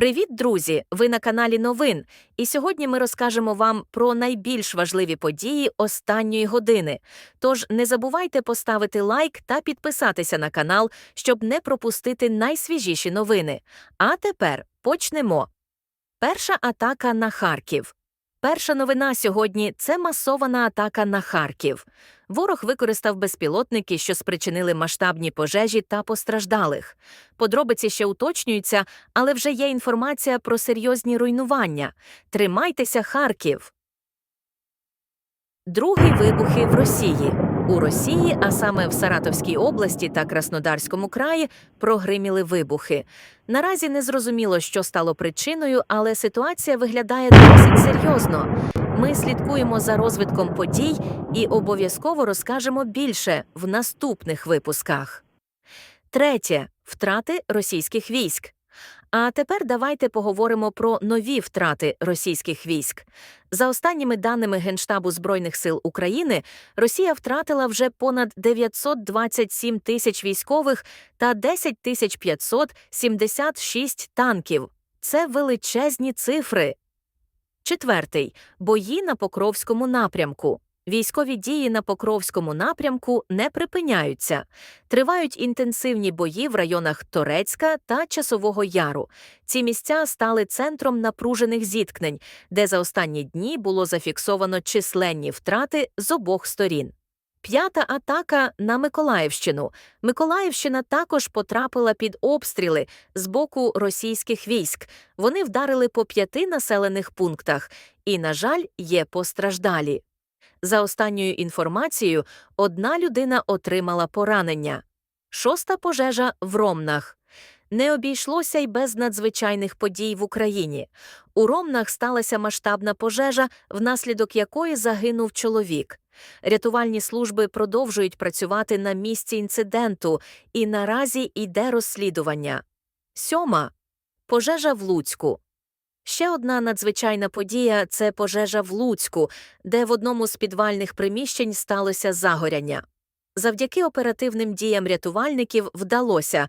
Привіт, друзі! Ви на каналі Новин. І сьогодні ми розкажемо вам про найбільш важливі події останньої години. Тож не забувайте поставити лайк та підписатися на канал, щоб не пропустити найсвіжіші новини. А тепер почнемо. Перша атака на Харків. Перша новина сьогодні це масована атака на Харків. Ворог використав безпілотники, що спричинили масштабні пожежі та постраждалих. Подробиці ще уточнюються, але вже є інформація про серйозні руйнування. Тримайтеся, Харків. Другі вибухи в Росії. У Росії, а саме в Саратовській області та Краснодарському краї, прогриміли вибухи. Наразі не зрозуміло, що стало причиною, але ситуація виглядає досить серйозно. Ми слідкуємо за розвитком подій і обов'язково розкажемо більше в наступних випусках. Третє втрати російських військ. А тепер давайте поговоримо про нові втрати російських військ. За останніми даними Генштабу Збройних сил України, Росія втратила вже понад 927 тисяч військових та 10 тисяч 576 танків. Це величезні цифри. Четвертий бої на Покровському напрямку. Військові дії на Покровському напрямку не припиняються. Тривають інтенсивні бої в районах Торецька та Часового Яру. Ці місця стали центром напружених зіткнень, де за останні дні було зафіксовано численні втрати з обох сторін. П'ята атака на Миколаївщину. Миколаївщина також потрапила під обстріли з боку російських військ. Вони вдарили по п'яти населених пунктах, і, на жаль, є постраждалі. За останньою інформацією, одна людина отримала поранення. Шоста пожежа в Ромнах. Не обійшлося й без надзвичайних подій в Україні. У Ромнах сталася масштабна пожежа, внаслідок якої загинув чоловік. Рятувальні служби продовжують працювати на місці інциденту, і наразі йде розслідування. Сьома пожежа в Луцьку. Ще одна надзвичайна подія це пожежа в Луцьку, де в одному з підвальних приміщень сталося загоряння. Завдяки оперативним діям рятувальників вдалося.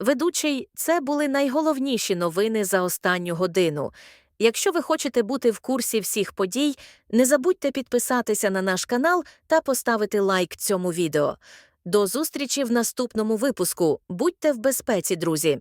Ведучий, це були найголовніші новини за останню годину. Якщо ви хочете бути в курсі всіх подій, не забудьте підписатися на наш канал та поставити лайк цьому відео. До зустрічі в наступному випуску. Будьте в безпеці, друзі!